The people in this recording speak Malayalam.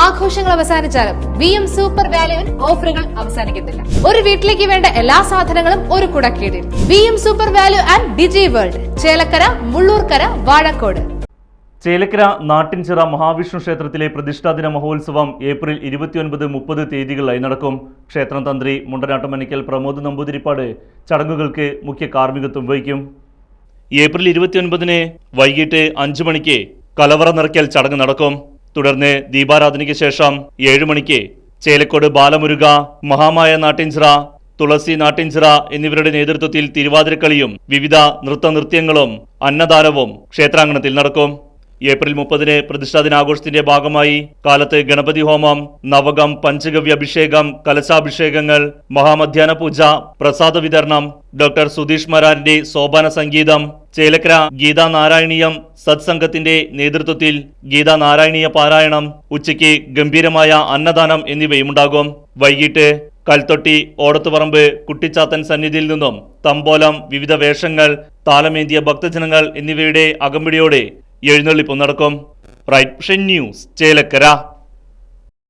ആഘോഷങ്ങൾ അവസാനിച്ചാലും വി എം സൂപ്പർ വാല്യുവിൽ ഓഫറുകൾ അവസാനിക്കുന്നില്ല ഒരു വീട്ടിലേക്ക് വേണ്ട എല്ലാ സാധനങ്ങളും ഒരു കുടക്കീടിൽ V M super value and Digi World Chelakkara Mullurkara Vazhakode. Chelakkara Nattinchira Mahavishnu ക്ഷേത്രത്തിലെ പ്രതിഷ്ഠാദിന മഹോത്സവം ഏപ്രിൽ ഇരുപത്തിയൊൻപത് മുപ്പത് തീയതികളിലായി നടക്കും. ക്ഷേത്രം തന്ത്രി മുണ്ടനാട്ടുമനിക്കൽ പ്രമോദ് നമ്പൂതിരിപ്പാട് ചടങ്ങുകൾക്ക് മുഖ്യ കാർമ്മികത്വം വഹിക്കും. ഏപ്രിൽ ഇരുപത്തിയൊൻപതിന് വൈകിട്ട് അഞ്ചു മണിക്ക് കലവറ നിറയ്ക്കൽ ചടങ്ങ് നടക്കും. തുടർന്ന് ദീപാരാധനയ്ക്ക് ശേഷം ഏഴു മണിക്ക് ചേലക്കോട് ബാലമുരുക മഹാമായ നാട്ടിൻചിറ തുളസി നാട്ടിൻചിറ എന്നിവരുടെ നേതൃത്വത്തിൽ തിരുവാതിരക്കളിയും വിവിധ നൃത്തനൃത്യങ്ങളും അന്നദാനവും ക്ഷേത്രാങ്കണത്തിൽ നടക്കും. ഏപ്രിൽ മുപ്പതിന് പ്രതിഷ്ഠാ ദിനാഘോഷത്തിന്റെ ഭാഗമായി കാലത്ത് ഗണപതി ഹോമം നവകം പഞ്ചഗവ്യ അഭിഷേകം കലശാഭിഷേകങ്ങൾ മഹാമധ്യാന പൂജ പ്രസാദ വിതരണം ഡോക്ടർ സുധീഷ് മരാന്റെ സോപാന സംഗീതം ചേലക്കര ഗീതാ നാരായണീയം സത്സംഗത്തിന്റെ നേതൃത്വത്തിൽ ഗീതാ നാരായണീയ പാരായണം ഉച്ചയ്ക്ക് ഗംഭീരമായ അന്നദാനം എന്നിവയുമുണ്ടാകും. വൈകിട്ട് കൽത്തൊട്ടി ഓടത്തുപറമ്പ് കുട്ടിച്ചാത്തൻ സന്നിധിയിൽ നിന്നും തമ്പോലം വിവിധ വേഷങ്ങൾ താലമേന്തിയ ഭക്തജനങ്ങൾ എന്നിവയുടെ അകമ്പടിയോടെ എഴുന്നള്ളിപ്പ് നടക്കും റൈറ്റ് ന്യൂസ് ചേലക്കര.